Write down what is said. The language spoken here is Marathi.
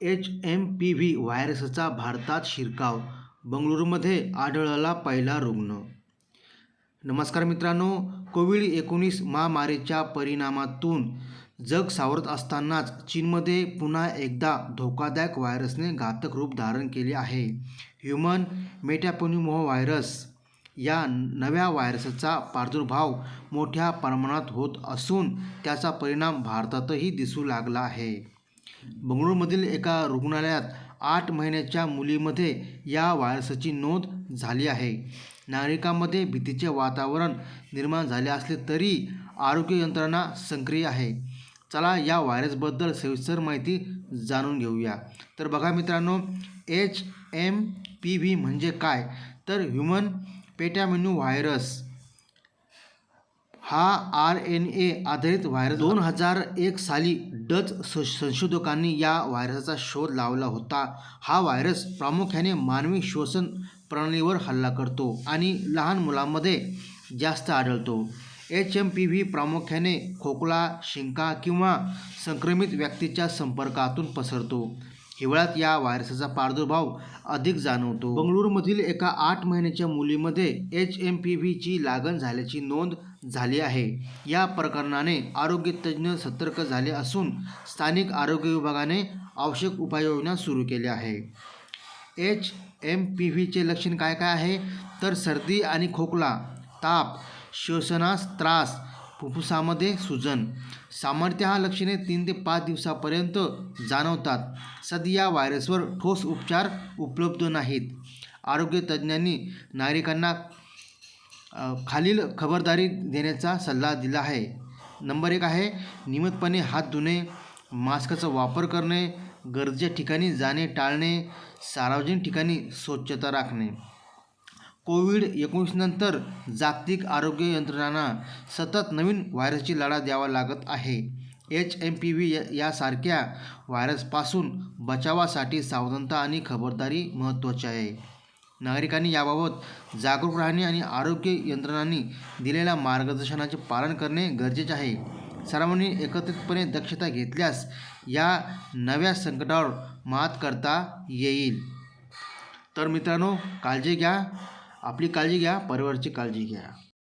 एच एम पी व्ही व्हायरसचा भारतात शिरकाव बंगळुरूमध्ये आढळला पहिला रुग्ण. नमस्कार मित्रांनो कोविड एकोणीस महामारीच्या परिणामातून जग सावरत असतानाच चीनमध्ये पुन्हा एकदा धोकादायक व्हायरसने घातक रूप धारण केले आहे. ह्युमन मेटॅपोन्युमो व्हायरस या नव्या व्हायरसचा प्रादुर्भाव मोठ्या प्रमाणात होत असून त्याचा परिणाम भारतातही दिसू लागला आहे. बंगळुरूमधील एका रुग्णालयात आठ महिन्याच्या मुलीमध्ये या व्हायरसची नोंद झाली आहे. नागरिकांमध्ये भीतीचे वातावरण निर्माण झाले असले तरी आरोग्य यंत्रणा सक्रिय आहे. चला या व्हायरसबद्दल सविस्तर माहिती जाणून घेऊया. तर बघा मित्रांनो एच एम पी व्ही म्हणजे काय? तर ह्युमन पेटॅमिन्यू व्हायरस हा आर एन ए आधारित व्हायरस दोन हजार एक साली डच संशोधकांनी या व्हायरसचा शोध लावला होता. हा व्हायरस प्रामुख्याने मानवी श्वसन प्रणालीवर हल्ला करतो आणि लहान मुलांमध्ये जास्त आढळतो. एच एम पी व्ही प्रामुख्याने खोकला शिंका किंवा संक्रमित व्यक्तीच्या संपर्कातून पसरतो. हिवाळ्यात या व्हायरसचा प्रादुर्भाव अधिक जाणवतो. बंगळुरूमधील एका आठ महिन्याच्या मुलीमध्ये एच एम पी व्हीची लागण झाल्याची नोंद झाली आहे. या प्रकरणाने आरोग्य तज्ज्ञ सतर्क झाले असून स्थानिक आरोग्य विभागाने आवश्यक उपाययोजना सुरू केल्या आहे. एच एम पी व्हीचे लक्षण काय काय आहे? तर सर्दी आणि खोकला ताप श्वसनास त्रास फुफ्फुसामध्ये सुजन. सामर्थ्य हा लक्षणे तीन ते पाच दिवसापर्यंत जाणवतात. सध्या या व्हायरसवर ठोस उपचार उपलब्ध नाहीत. आरोग्य तज्ज्ञांनी नागरिकांना खालील खबरदारी देण्याचा सल्ला दिला आहे. नंबर एक आहे नियमितपणे हात धुणे मास्कचा वापर करणे गरजेच्या ठिकाणी जाणे टाळणे सार्वजनिक ठिकाणी स्वच्छता राखणे. कोविड एकोणीस नंतर जागतिक आरोग्य यंत्रणांना सतत नवीन व्हायरसची लढा द्यावा लागत आहे. एच एम पी व्ही यासारख्या व्हायरसपासून बचावासाठी सावधानता आणि खबरदारी महत्त्वाची आहे. नागरिकांनी याबाबत जागरूक राहणे आणि आरोग्य यंत्रणांनी दिलेल्या मार्गदर्शनाचे पालन करणे गरजेचे आहे. सर्वांनी एकत्रितपणे दक्षता घेतल्यास या नव्या संकटावर मात करता येईल. तर मित्रांनो काळजी घ्या. आपली काळजी घ्या. परिवाराची काळजी घ्या.